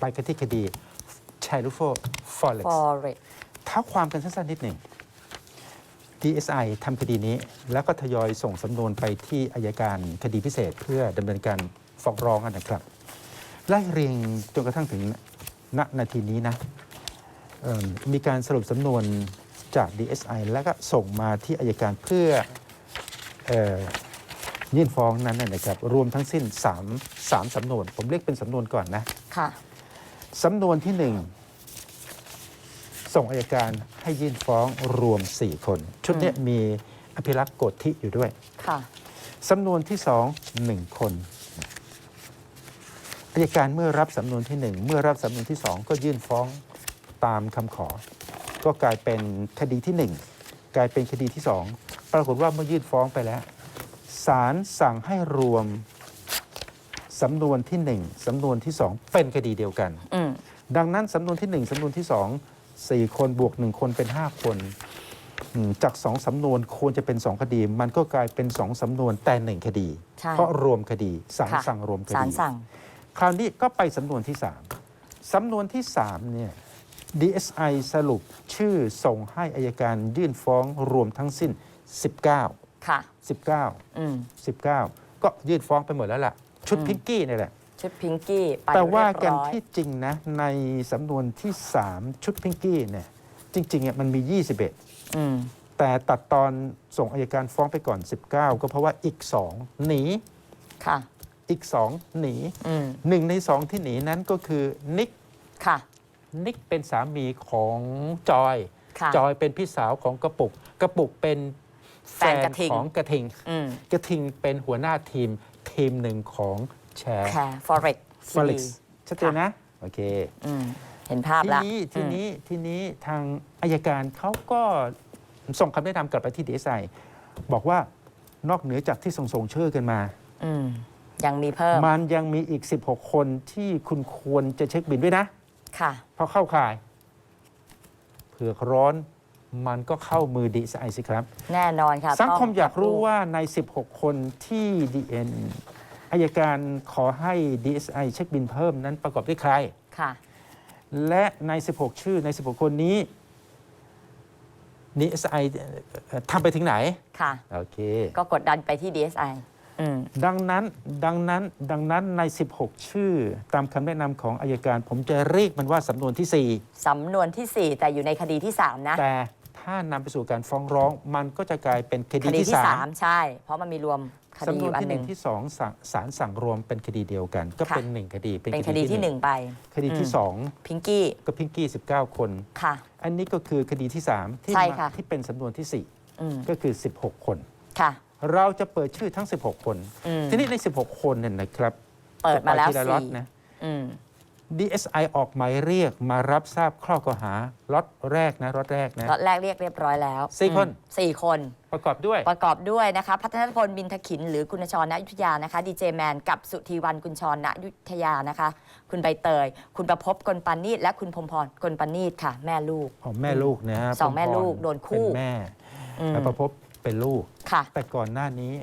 ไปกันที่คดีชัยลูโฟฟอเร็กซ์ forex เท้าความกันสั้นๆนิดหนึ่ง DSI ทำคดีนี้ แล้วก็ทยอยส่งสำนวนไปที่อายการคดีพิเศษเพื่อดำเนินการฟ้องร้องกันนะครับไล่เรียงจนกระทั่งถึงณนาทีนี้นะเอิ่มมีการสรุปสำนวนจาก DSI แล้วก็ส่งมาที่อายการเพื่อเออยื่นฟ้องนั้นนะนะครับรวมทั้งสิ้น 3 3สำนวน ผมเรียกเป็นสำนวนก่อนนะ ค่ะ สำนวนที่หนึ่งส่งอายการให้ยื่นฟ้องรวม 4 คน ชุดเนี้ยมีอภิรักษ์โกธิอยู่ด้วยค่ะ สำนวนที่สองหนึ่งคนอายการเมื่อรับสำนวนที่หนึ่งเมื่อรับสำนวนที่สองก็ยื่นฟ้องตามคำขอ ก็กลายเป็นคดีที่หนึ่งกลายเป็นคดีที่สองปรากฏว่าเมื่อยื่นฟ้องไปแล้วศาลสั่งให้รวม สำนวนที่หนึ่งสำนวนที่สองเป็นคดีเดียวกัน อืมดังนั้นสำนวนที่ 1สำนวนที่ 2 4 คนบวก 1 คนเป็น 5 คนอืมจาก 2สำนวนควรจะเป็น 2 คดี มันก็กลายเป็น 2สำนวนแต่ 1 คดี ใช่ เพราะรวมคดีศาลค่ะ สั่งรวมคศาลดี สั่ง คราวนี้ก็ไปสำนวนที่ 3สำนวนที่ 3 เนี่ย DSI สรุปชื่อส่งให้อายการยื่นฟ้องรวมทั้งสิ้น 19 ค่ะ 19 อืม19 ก็ยื่นฟ้องไปหมดแล้วล่ะ ชุดอืมพิงกี้นี่แหละ ชุดพิงกี้ไปแต่ว่าเรียบกันร้อย ที่จริงนะในสำนวนที่ 3 ชุดพิงกี้เนี่ยจริงๆอะมันมี 21 อืม แต่ตัดตอนส่งอายการฟ้องไปก่อน 19 ก็เพราะว่าอีก 2 หนีค่ะ อีก 2 หนีอืม หนึ่งใน 2 ที่หนีนั้นก็คือนิกค่ะ นิกเป็นสามีของจอย ค่ะ จอยเป็นพี่สาวของกระปุก กระปุกเป็นแฟแฟนนกระทิง ของกระทิง อืม กระทิงเป็นหัวหน้าทีม ทีมหนึ่งของแชร์แคร์ forex ฟลิกซ์ชัดเจนนะ โอเค อืมเห็นภาพทีแล้วนี้ทีอืมนี้ทีนี้ทางอายการเขาก็ส่งคำแนะนำกลับไปที่ดีไซน์บอกว่านอกเหนือจากที่ส่งส่งชื่อกันมา อืมยังมีเพิ่มมันยังมีอีก 16 คนที่คุณควรจะเช็คบินด้วยนะ ค่ะ เพราะเข้าข่าย เผือกร้อน มันก็เข้ามือดีไซน์สิครับ แน่นอนค่ะสังคมต้อยากรู้ว่าใน 16 คนที่ดีเอ็นอายการขอให้ DSI เช็คบินเพิ่มนั้นประกอบด้วยใครค่ะและใน 16 ชื่อใน 16 คนนี้ DSI เอ่อทำไปถึงไหน ค่ะ โอเค ก็กดดันไปที่ DSI อืมดังนั้น ดังนั้น ดังนั้นใน 16 ชื่อ ตามคำแนะนำของอายการ ผมจะเรียกมันว่าสำนวนที่สำนวนที่ 4 แต่อยู่ในคดีที่ 3 นะ4แต่ ถ้านำไปสู่การฟ้องร้อง มันก็จะกลายเป็นคคดีดีที่ที่3 3ใช่ เพราะมันมีรวมคดีสำนอวนยู่อันที่หหนึ่นึ่งงที่สองศาศาลสั่งรวมเป็นคดีเดียวกัน ก็ค่ะเป็นหนึ่งคดีเป็นคดีที่1ไปคดีที่อืมสองพิงกี้ก็พิงกี้19 คน ค่ะ อันนี้ก็คือคดีที่3ที่ใช่มาค่ะ ที่เป็นสำนวนที่อืม4ก็คือ 16 คน ค่ะเราจะเปิดชื่อทั้ง 16 คน อืมทีนี้ใน 16 คนเนี่ยนะครับเปิดมาแล้วทีะล็อตสี่นะ อืม DSI ออกหมายเรียกมารับทราบข้อกล่าวหาล็อตแรกนะล็อตแรกนะ ล็อตแรกเรียกเรียบร้อยแล้วสี่คน อืมสี่คน ประกอบด้วย ประกอบด้วยนะคะพัฒนพลบินทขิน หรือคุณชรณอยุธยานะคะดีเจแมนกับสุธีวันกุญชรณอยุธยานะคะ คุณใบเตย คุณประพบกลปานีตและคุณพรหมพรกลปานีตค่ะ แม่ลูก ของแม่ลูกนะฮะสองแม่พรลูกโดนคู่ เป็นแม่อืมแล้วประพบเป็นลูก ค่ะ แต่ก่อนหน้านี้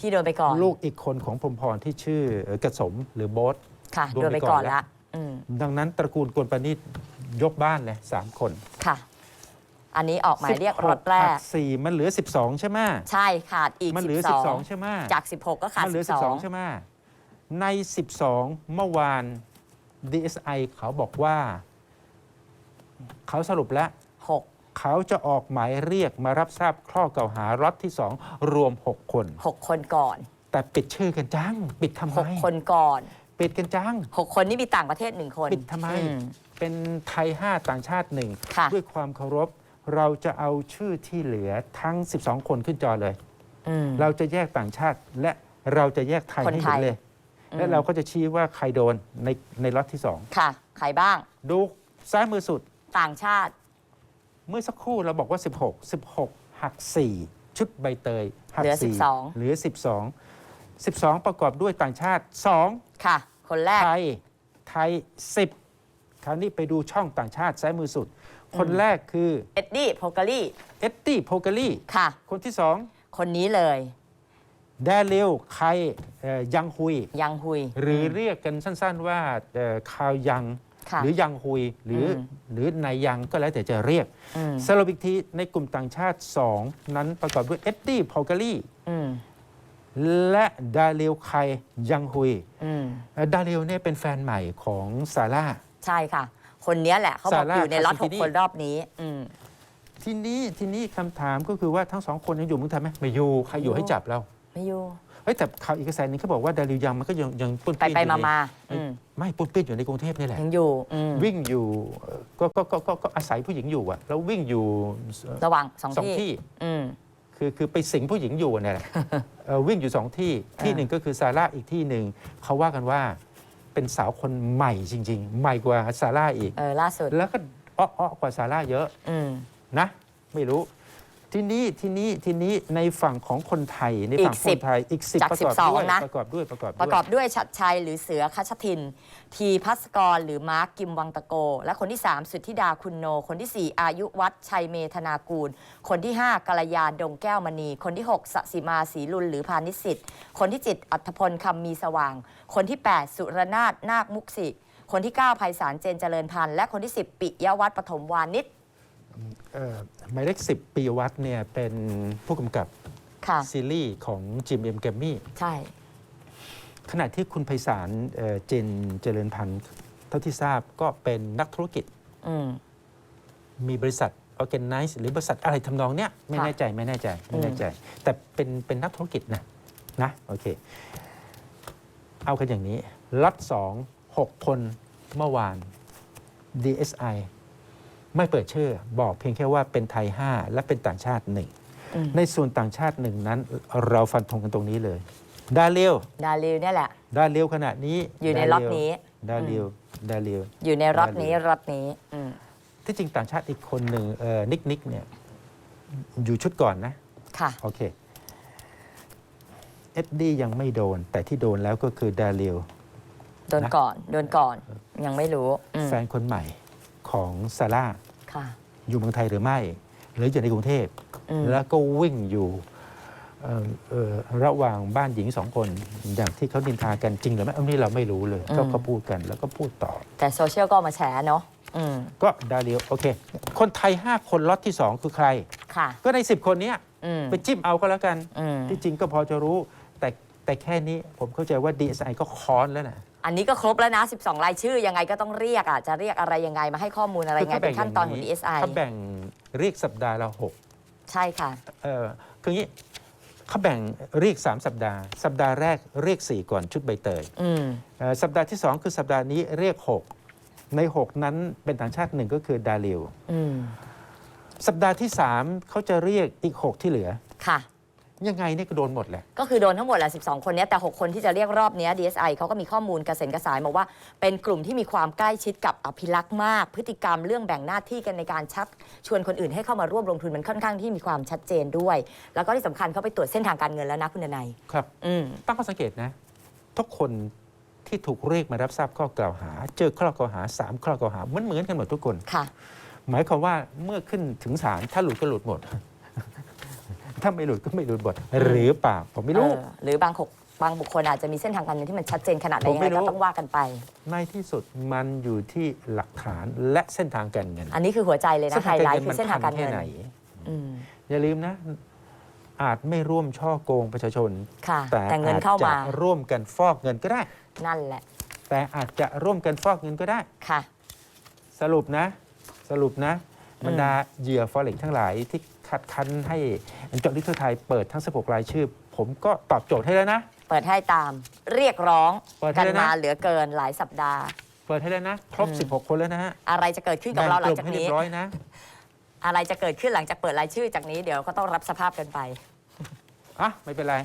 ที่โดนไปก่อน ลูกอีกคนของพรหมพรที่ชื่อเอ่อกระสมหรือโบ๊ท ค่ะ โดนโดนไปไปก่ก่ออนนละละอืมดังนั้นตระกูลกวนปานิชยกบ้านเลยสามคนค่ะ อันนี้ออกหมายเรียก16รถแรหักสี่มันเหลือ 12 ใช่ไหมใช่ขาดอีกมันเหลือ12 12 ใช่ไหมจาก 16 ก็ขาดมันเหลือ 12 ใช่ไหมใน 12 เมื่อวาน DSI เขาบอกว่า เขาสรุปแล้ว6 เขาจะออกหมายเรียกมารับทราบข้อกล่าวหาล็อตที่ 2 รวม 6 คน 6 คนก่อน แต่ปิดชื่อกันจัง ปิดทำไม 6 คนก่อน ปิดกันจัง6คนนี่มีต่างประเทศ1คนปิดทำไม อื เป็นไทย 5 ต่างชาติหนึ่งค่ะ ด้วยความเคารพเราจะเอาชื่อที่เหลือทั้ง 12 คนขึ้นจอเลย อืม เราจะแยกต่างชาติและเราจะแยกไทยคนให้ไทเห็นยเลยและอืมเราก็จะชี้ว่าใครโดนในในล็อตที่ ค่ะ ใครบ้าง 2 ดูซ้ายมือสุด ต่างชาติ เมื่อสักครู่เราบอกว่า 16 16 หัก 4 ชุดใบเตยหักเหลือ4 12 เหลือ 12 12 ประกอบด้วยต่างชาติ2ค่ะ คนแรก ไทย ไทย 10 คราวนี้ไปดูช่องต่างชาติซ้ายมือสุด คนแรกคือเอ็ดดี้โพกาลี่เอ็ดดี้โพกาลีค่ะ คนที่คนนี้เลย แดเลียวใครเอ่อยังฮุย ยังฮุย หรือเรียกกันสั้นๆว่าเอ่อคาวยัง ค่ะหรือยังฮุยหรืออม หรือนายยังก็แล้วแต่จะเรียกอืมสรุปอีกทีในกลุ่มต่างชาติ 2 นั้นประกอบด้วยเอ็ดดี้พอลกาลีอืม และดาเลียวไคยังฮุยอืมเอ่อดาเลียวเนี่ยเป็นแฟนใหม่ของซาร่า ใช่ค่ะ คนเนี้ยแหละเขาบอกซาร่าอยู่ในล็อตคาหซิกกินี่คนรอบนี้อืมทีนี้ทีนี้คำถามก็คือว่าทั้งสองคนยังอยู่เมืองไทยไหมไม่อยู่ใครอยู่ให้จับเราไม่อยู่เฮ้ยแต่ข่าวอีกกระแสหนึงเขาบอกว่าดาริวยังมันก็ยังยังปุ้นไปปิ้นไปอยู่มาในมาอืมไม่ปุ้นปิ้นอยู่ในกรุงเทพนี่แหละยังอยู่อืมวิ่งอยู่เอ่อก็ก็ก็ก็ก็อาศัยผู้หญิงอยู่อะแล้ววิ่งอยู่เอ่อระหว่างสองสองที่ที่อืม คือคือไปสิงผู้หญิงอยู่เนี่ยแหละเอ่อวิ่งอยู่สองที่ที่หนึ่งก็คือซาร่าอีกที่หนึ่งเขาว่ากันว่าเป็นสาวคนใหม่จริง ๆ ใหม่กว่าซาร่าอีก เออล่าสุดแล้วก็อ้อๆกว่าซาร่าเยอะอืมนะ ไม่รู้ ทีนี้ทีนี้ทีนี้ในฝั่งของคนไทยในฝั่งอีกคสินบไทยอีกสิบจากประกอบ12ด้วยนะ ประกอบด้วยประกอบประด้วยกอบด้วยชัดชัยหรือเสือคัชทิน ทีพัสกรหรือมาร์กกิมวังตะโก และคนที่ 3 สุทธิดาคุณโน คนที่ 4 อายุวัดชัยเมธนากูล คนที่ 5กัลยาดงแก้วมณี คนที่ 6สสิมาศรีลุลหรือพานิสิทธิ์ คนที่ 7 อัธพลคำมีสว่าง คนที่ 8 สุรนาถนาคมุกสิ คนที่9ภัยสารเจนเจริญพันธ์และคนที่ 10 ปิยวัฒน์ปฐมวานิชเอ่อ หมายเลขสิบปีวัฒน์เนี่ยเป็นผู้กำกับค่ะ ซีรีส์ของจิมเอ็มแกมมี่ใช่ ขณะที่คุณไพศาลเอ่อเจนเจริญพันธ์เท่าที่ทราบก็เป็นนักธุรกิจอืม มีบริษัท Organize หรือบริษัทอะไรทำนองเนี้ยไม่ค่ะ แน่ใจไม่แน่ใจไม่แน่ใจ แต่เป็นเป็นนักธุรกิจนะนะโอเค เอากันอย่างนี้ล็อตสองหกคนเมื่อวาน DSI ไม่เปิดชื่อ บอกเพียงแค่ว่าเป็นไทย 5 และเป็นต่างชาติหนึ่งอืมในส่วนต่างชาติหนึ่งนั้น เราฟันธงกันตรงนี้เลย ดาเลียวดาริวเนี่ยแหละ ดาเลียวขณะนี้อยู่ในดาล็อตเลียวนี้ ดาเลียวดาเลียวอยู่ในล็อตนี้ดาริวล็อตนี้อืมที่จริงต่างชาติอีกคนหนึ่งเอ่อนิกนิกเนี่ยอยู่ชุดก่อนนะ ค่ะ โอเคเอ็ดดี้ยังไม่โดน แต่ที่โดนแล้วก็คือดาเลียวโดนก่อน โดนก่อน ยังไม่รู้อืมแฟนคนใหม่ของซาร่า ค่ะ อยู่เมืองไทยหรือไม่ หรืออยู่ในกรุงเทพ อืม แล้วก็วิ่งอยู่เอ่อเอ่อระหว่างบ้านหญิงสองคน อย่างที่เขาดินทากันจริงหรือไม่อันนี้เราไม่รู้เลยก็เขาพูดกันแล้วก็พูดต่อ แต่โซเชียลก็เอามาแชร์เนาะอืมก็ดาเลียวโอเค คนไทย 5 คนล็อตที่ 2 คือใคร ค่ะ ก็ใน 10 คนเนี้ยอืมไปจิ้มเอาก็แล้วกัน อืมที่จริงก็พอจะรู้ แต่แต่แค่นี้ผมเข้าใจว่า DSI ก็ค้อนแล้วนะ อันนี้ก็ครบแล้วนะ 12 รายชื่อยังไงก็ต้องเรียกอะจะเรียกอะไรยังไงมาให้ข้อมูลอะไรยังไงเป็นขั้นตอนของ DSI เขาแบ่งเรียกสัปดาห์ละหกใช่ค่ะเออคืออย่างนี้เขาแบ่งเรียก 3 สัปดาห์ สัปดาห์แรกเรียก 4 ก่อนชุดใบเตยอืมเอ่อสัปดาห์ที่ 2 คือสัปดาห์นี้เรียก 6 ใน 6 นั้นเป็นต่างชาติหนึ่งก็คือดาริวอืมสัปดาห์ที่ 3เขาจะเรียกอีก 6 ที่เหลือ ค่ะ ยังไงเนี่ยก็โดนหมดแหละ ก็คือโดนทั้งหมดแหละ 12 คนเนี้ยแต่ 6 คนที่จะเรียกรอบเนี้ย DSI เขาก็มีข้อมูลกระเซ็นกระสายมาว่า เป็นกลุ่มที่มีความใกล้ชิดกับอภิลักษ์มาก พฤติกรรมเรื่องแบ่งหน้าที่กันในการชักชวนคนอื่นให้เข้ามาร่วมลงทุนมันค่อนข้างที่มีความชัดเจนด้วย แล้วก็ที่สำคัญเขาไปตรวจเส้นทางการเงินแล้วนะคุณนายครับ อืม ตั้งข้อสังเกตนะ ทุกคนที่ถูกเรียกมารับทราบข้อกล่าวหา เจอข้อกล่าวหา3ข้อกล่าวหาเหมือนเหมือนกันหมดทุกคน ค่ะ หมายความว่าเมื่อขึ้นถึงศาลถ้าหลุดก็หลุดหมด ถ้าไม่หลุดก็ไม่หลุดหมดหรือเปล่าผมไม่รู้ เออหรือบางขกบางบุคคลอาจจะมีเส้นทางการเงินที่มันชัดเจนขนาดไหนผมยังไม่ไงรู้ ก็ต้องว่ากันไป ในที่สุดมันอยู่ที่หลักฐานและเส้นทางการเงินอันนี้คือหัวใจเลยนะไฮไลท์คือเส้นทางการแค่เงินไหนอืมอย่าลืมนะ อาจไม่ร่วมช่อโกงประชาชน ค่ะ แต่แต่เงินอาจเข้าจะมาร่วมกันฟอกเงินก็ได้ นั่นแหละแต่อาจจะร่วมกันฟอกเงินก็ได้ ค่ะ สรุปนะ สรุปนะอืมบรรดาเหยื่อฟอเร็กทั้งหลายที่ คัดคันให้เจาะลึกทั่วไทยเปิดทั้ง 16 รายชื่อ ผมก็ตอบโจทย์ให้แล้วนะ เปิดให้ตามเรียกร้องเปิดให้กันเลยนะ มาเหลือเกินหลายสัปดาห์ เปิดให้แล้วนะ ครบ อืม 16 คนแล้วนะฮะอะไรจะเกิดขึ้นกับเราหลังจากให้เรีนี้ ยบร้อยนะ อะไรจะเกิดขึ้นหลังจากเปิดรายชื่อจากนี้เดี๋ยวก็ต้องรับสภาพกันไป อะ ไม่เป็นไร